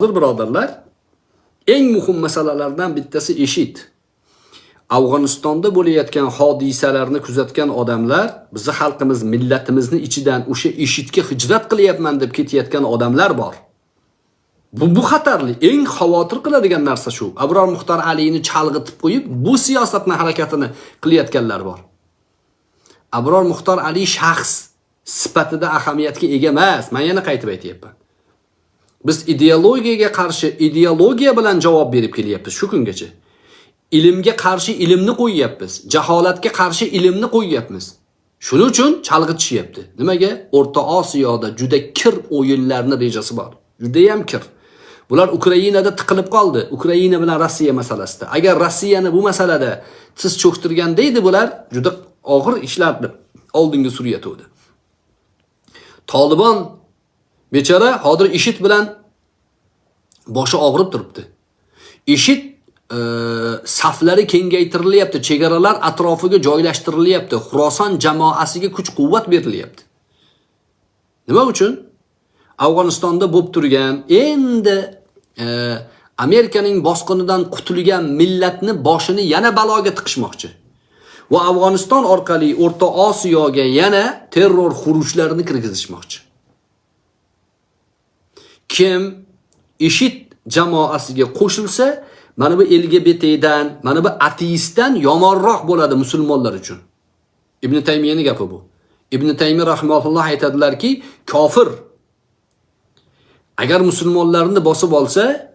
Hozir birodarlar, eng muhim masalalardan bittasi eshit. Afg'onistonda bo'layotgan hodisalarni kuzatgan odamlar, bizni xalqimiz, millatimizni ichidan o'sha eshitga hijrat qilyapman deb ketayotgan odamlar bor. Bu, bu xatarli, eng xavotir qiladigan narsa shu. Abror Muxtor Aliyni chalg'itib qo'yib, bu siyosatni harakatini qilayotganlar bor. Abror Muxtor Ali shaxs sifatida ahamiyatga ega emas. Men yana qaytib aytayapman. Biz ideologiyaga qarshi ideologiya bilan javob berib kelyapmiz shu kungacha. Ilmga qarshi ilmni qo'yyapmiz, jaholatga qarshi ilmni qo'yyapmiz. Shuning uchun chalg'itishyapti. Nimaga? O'rta Osiyoda juda kir o'yinlarni rejasi bor. Juda ham kir. Bular Ukrainada tiqilib qoldi. Ukraina bilan Rossiya masalasida. Agar Rossiyani bu masalada siz cho'ktirganda edi bular juda og'ir ishlarni oldinga suryatuvdi. Tolibon bechora hozir ishit bilan boshi og'rib turibdi. ishit e, saflari kengaytirilyapti, chegaralar atrofiga joylashtirilyapti, Xuroson jamoasiga kuch-quvvat berilyapti. Nima uchun? Afg'onistonda bo'lib turgan endi e, Amerikaning bosqinidan qutulgan millatni boshini yana baloga tiqishmoqchi. Va Afg'oniston orqali O'rta Osiyoga yana terror xurujlarini kirgizishmoqchi. Kim IShID jamoasiga qo'shilsa, mana bu LGBTdan, mana bu ateistdan yomonroq bo'ladi musulmonlar uchun. Ibn Taymiyaning gapi bu. Ibn Taymiy rahimahulloh aytadilarki, kofir agar musulmonlarni bosib olsa,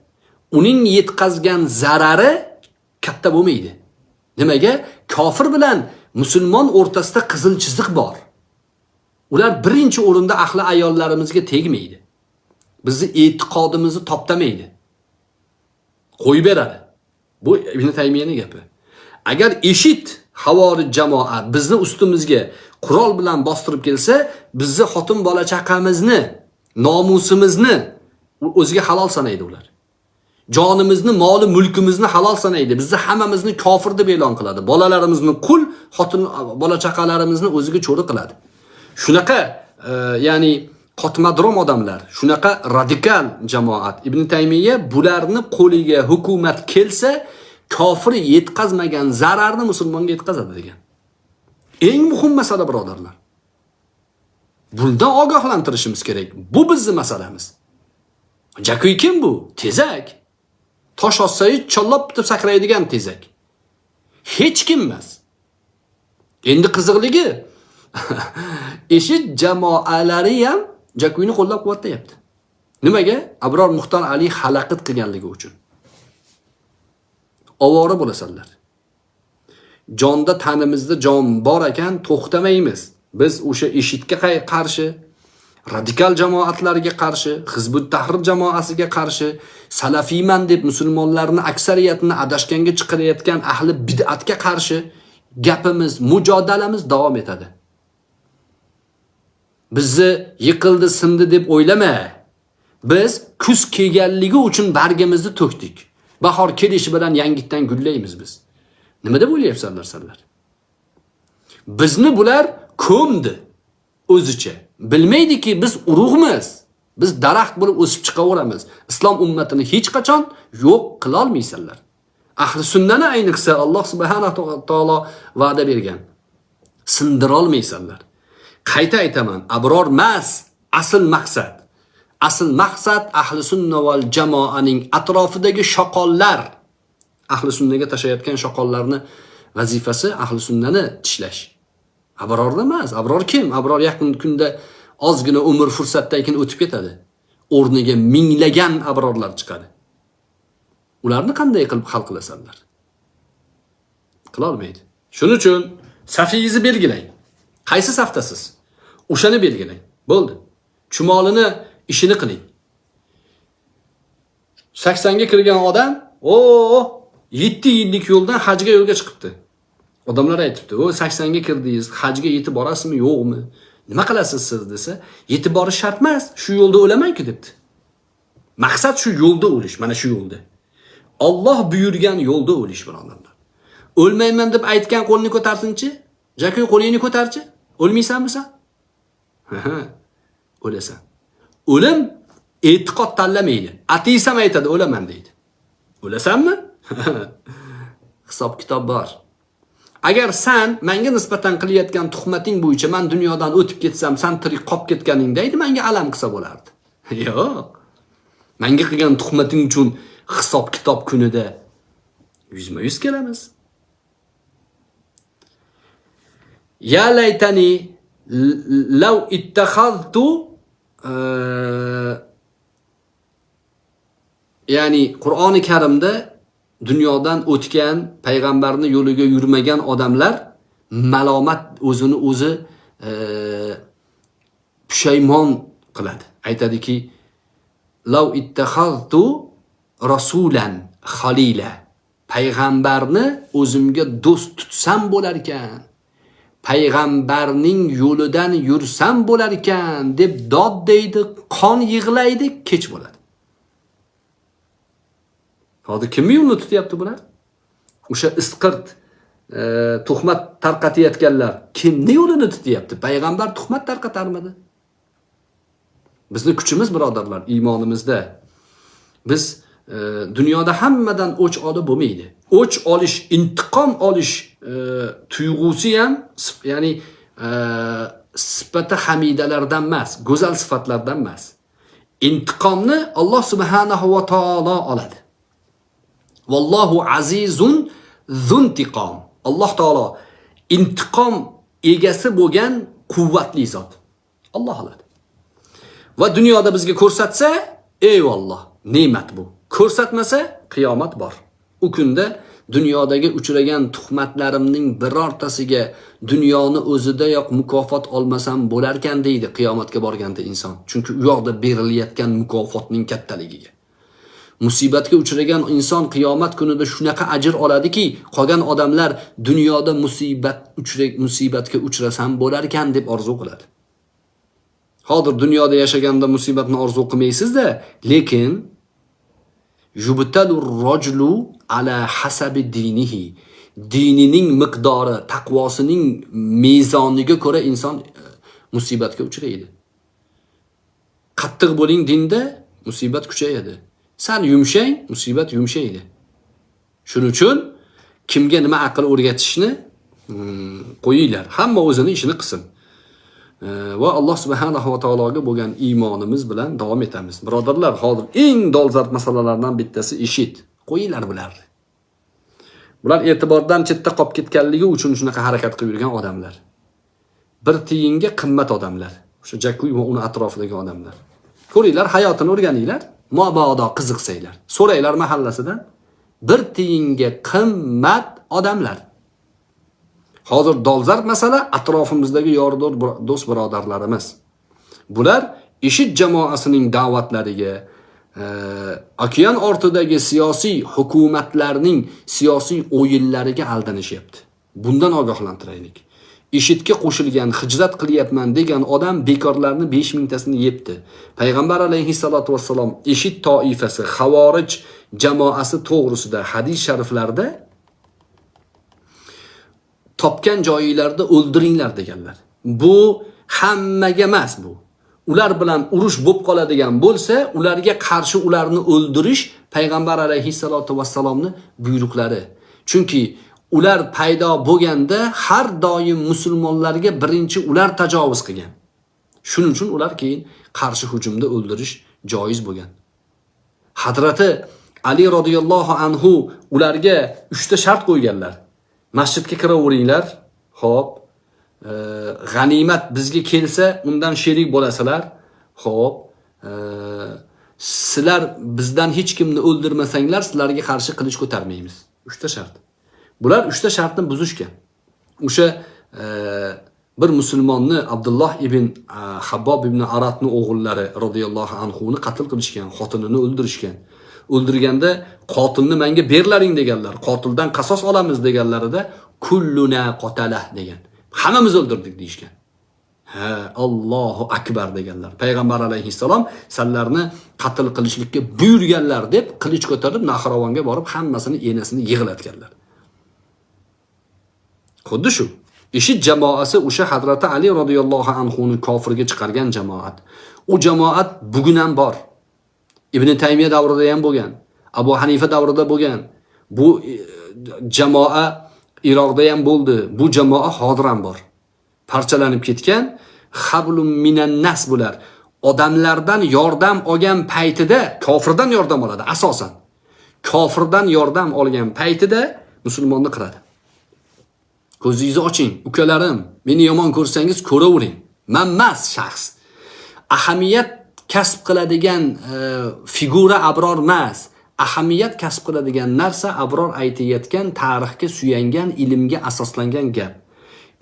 uning yetkazgan zarari katta bo'lmaydi. Nimaga? Kofir bilan musulmon o'rtasida qizil chiziq bor. Ular birinchi o'rinda ahli ayollarimizga tegmaydi. Bizni e'tiqodimizni toptamaydi. Qo'yib beradi. Bu Ibn Taymiyaning gapi. Agar eshit havori jamoa bizni ustimizga qurol bilan bostirib kelsa, bizni xotin bola chaqamizni, nomusimizni o'ziga halol sanaydi ular. jonimizni, moli, mulkimizni halol sanaydi. Bizni hammamizni kofir deb e'lon qiladi. Bolalarimizni qul, xotin bola chaqalarimizni o'ziga cho'ri qiladi. Shunaqa, e, ya'ni qotmadrom odamlar, shunaqa radikal jamoat. Ibn Taymiya bularni qo'liga hukumat kelsa, kofir yetkazmagan zararni musulmonga yetkazadi degan. Eng muhim masala birodarlar. Bundan ogohlantirishimiz kerak. Bu bizning masalamiz. Jakuy kim bu? Tezak. tosh otsangiz chollab deb sakraydigan tezak. Hech kim emas. Endi qiziqligi eshit jamoalari ham Jakuyni qo'llab-quvvatlayapti. Nimaga? Abror Muxtor Ali xalaqit qilganligi uchun. Ovora bo'lasanlar. Jonda tanimizda jon bor ekan, to'xtamaymiz. Biz o'sha eshitga qarshi radikal jamoatlarga qarshi, Hizbut Tahrir jamoasiga qarshi, salafiyman deb musulmonlarni aksariyatini adashganga chiqarayotgan ahli bid'atga qarshi gapimiz, mujodalamiz davom etadi. Bizni yiqildi, sindi deb o'ylama. Biz kuz kelganligi uchun bargimizni to'kdik. Bahor kelishi bilan yangitdan gullaymiz biz. Nima deb o'ylayapsanlar sizlar? Bizni bular ko'mdi o'zicha. Bilmaydiki biz urug'miz. Biz daraxt bo'lib o'sib chiqaveramiz. Islom ummatini hech qachon yo'q qila olmaysanlar. Ahli sunnani ayniqsa Alloh subhanahu taolo va'da bergan. Sindira olmaysanlar. Qayta aytaman, abror mas, asl maqsad. Asl maqsad ahli sunna val jamoaning atrofidagi shoqollar. Ahli sunnaga tashlayotgan shoqollarni vazifasi ahli sunnani tishlash. abrorni emas. Abror kim? Abror yaqin kunda ozgina umr fursatdan keyin o'tib ketadi. O'rniga minglagan abrorlar chiqadi. Ularni qanday qilib hal qilasanlar? Qila olmaydi. Shuning uchun safingizni belgilang. Qaysi saftasiz? O'shani belgilang. Bo'ldi. Chumolini ishini qiling. 80 ga kirgan odam, o 7 yillik yo'ldan hajga yo'lga chiqibdi. Odamlar aytibdi, "O 80 ga kirdingiz, hajga yetib borasizmi, yo'qmi? Nima qilasiz siz?" desa, "Yetib borish shart emas, shu yo'lda o'laman-ku" debdi. Maqsad shu yo'lda o'lish, mana shu yo'lda. Alloh buyurgan yo'lda o'lish birodarlar. O'lmayman deb aytgan qo'lni ko'tarsinchi? Jakoy qo'lingni ko'tarchi? O'lmaysanmi sen? o'lasan. O'lim e'tiqod tanlamaydi. Ateisam aytadi o'laman deydi. O'lasanmi? Hisob kitob bor. Agar san menga nisbatan qilayotgan tuhmating bo'yicha man dunyodan o'tib ketsam san tirik qolib ketganingda edi menga alam qilsa bo'lardi. Yo'q. Menga qilgan tuhmating uchun hisob kitob kunida yuzma yuz kelamiz ya laytani law ittakhadtu e, ya'ni qur'oni karimda dunyodan o'tgan payg'ambarni yo'liga yurmagan odamlar malomat o'zini o'zi e, pushaymon qiladi. Aytadiki lav ittakhadtu rasulan xalila payg'ambarni o'zimga do'st tutsam bo'lar ekan. Payg'ambarning yo'lidan yursam bo'lar ekan deb dod deydi qon yig'laydi kech bo'ladi. Hozir kimni yo'lini tutyapti bular? O'sha isqirt e, tuhmat tarqatayotganlar kimni yo'lini tutyapti? Payg'ambar tuhmat tarqatarmidi? Bizni kuchimiz birodarlar iymonimizda. Biz e, dunyoda hammadan o'ch olib bo'lmaydi. O'ch olish intiqom olish e, tuyg'usi ham sif- ya'ni e, sifati hamidalardan emas go'zal sifatlardan emas intiqomni alloh subhanahu va taolo oladi Vallohu azizun zuntiqom. Alloh taolo intiqom egasi bo'lgan quvvatli zot. Alloh oladi. Va dunyoda bizga ko'rsatsa, eyvalloh, ne'mat bu. Ko'rsatmasa, qiyomat bor. U kunda dunyodagi uchragan tuhmatlarimning birortasiga dunyoni o'zidayoq mukofot olmasam bo'larkan deydi qiyomatga borganda inson. Chunki u yoqda berilayotgan mukofotning kattaligiga. musibatga uchragan inson qiyomat kunida shunaqa ajr oladiki qolgan odamlar dunyoda musibat musibatga uchrasam bo'larkan deb orzu qiladi hozir dunyoda yashaganda musibatni orzu qilmaysizda lekin yubtalur rojlu ala hasabi dinihi dinining miqdori taqvosining mezoniga ko'ra inson e, musibatga uchraydi. Qattiq bo'ling dinda musibat kuchayadi. Sal yumshang musibat yumshaydi. Shuning uchun kimga nima aql o'rgatishni mm, qo'yinglar. Hamma o'zini ishini qilsin va alloh subhanahu va taologa bo'lgan iymonimiz bilan davom etamiz. Birodarlar hozir eng dolzarb masalalardan bittasi eshit qo'yinglar bularni. Bular e'tibordan chetda qolib ketganligi uchun shunaqa harakat qilib yurgan odamlar. Bir tiyinga qimmat odamlar. O'sha jakuy va uni atrofidagi odamlar. Ko'ringlar hayotini o'rganinglar mobodo qiziqsanglar. So'ranglar mahallasidan bir tiyinga qimmat odamlar. Hozir dolzarb masala atrofimizdagi yordo'r do'st birodarlarimiz. Bular ishit jamoasining da'vatlariga e, okean ortidagi siyosiy hukumatlarning siyosiy o'yinlariga aldanishyapti bundan ogohlantiraylik. Ishitga qo'shilgan hijrat qilyapman degan odam bekorlarni besh mingtasini yebdi payg'ambar alayhissalotu vassalom ishit toifasi havorij jamoasi to'g'risida hadis shariflarda topgan joyinglarda o'ldiringlar deganlar. Bu hammaga emas bu. Ular bilan urush bo'lib qoladigan bo'lsa ularga qarshi ularni o'ldirish payg'ambar alayhissalotu vassalomni buyruqlari. Chunki ular paydo bo'lganda har doim musulmonlarga birinchi ular tajovuz qilgan. Shuning uchun ular keyin qarshi hujumda o'ldirish joiz bo'lgan. Hadrati ali roziyallohu anhu ularga uchta shart qo'yganlar masjidga kiraveringlar ho'p e, g'animat bizga kelsa undan sherik bo'lasizlar ho'p e, sizlar bizdan hech kimni o'ldirmasanglar sizlarga qarshi qilich ko'tarmaymiz. Uchta shart. Bular uchta shartni buzishgan. O'sha e, bir musulmonni abdulloh ibn e, habbob ibn aratni o'g'illari roziyallohu anhuni qatl qilishgan xotinini o'ldirishgan o'ldirganda qotilni menga berlaring deganlar qotildan qasos olamiz deganlarida kulluna qotalah degan. Hammamiz o'ldirdik deyishgan. Ha allohu akbar deganlar. Payg'ambar alayhissalom sanlarni qatl qilishlikka buyurganlar deb qilich ko'tarib nahravonga borib hammasini enasini yig'latganlar. Xuddi shu. İshit jamoasi o'sha hazrati ali roziyallohu anhuni kofirga chiqargan jamoat. U jamoat bugun ham bor ibn taymiya davrida ham bo'lgan abu hanifa davrida bo'lgan bu e, jamoa iroqda ham bo'ldi. Bu jamoa hozir ham bor. Parchalanib ketgan hablum minan nas bular. Odamlardan yordam olgan paytida kofirdan yordam oladi asosan. Kofirdan yordam olgan paytida musulmonni qiladi. Ko'zingizni oching ukalarim meni yomon ko'rsangiz ko'ravering. Man emas shaxs. Ahamiyat kasb qiladigan e, figura abror emas. Ahamiyat kasb qiladigan narsa abror aytayotgan tarixga suyangan ilmga asoslangan gap.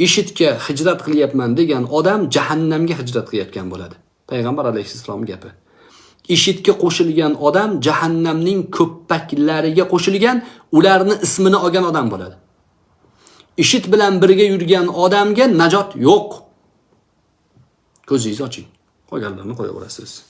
Ishitga hijrat qilyapman degan odam jahannamga hijrat qilayotgan bo'ladi. Payg'ambar alayhissalom gapi. Ishitga qo'shilgan odam jahannamning ko'ppaklariga qo'shilgan ularni ismini olgan odam bo'ladi. Ishit bilan birga yurgan odamga najot yo'q. Ko'zingizni oching. hogy annak nagyon lesz ez.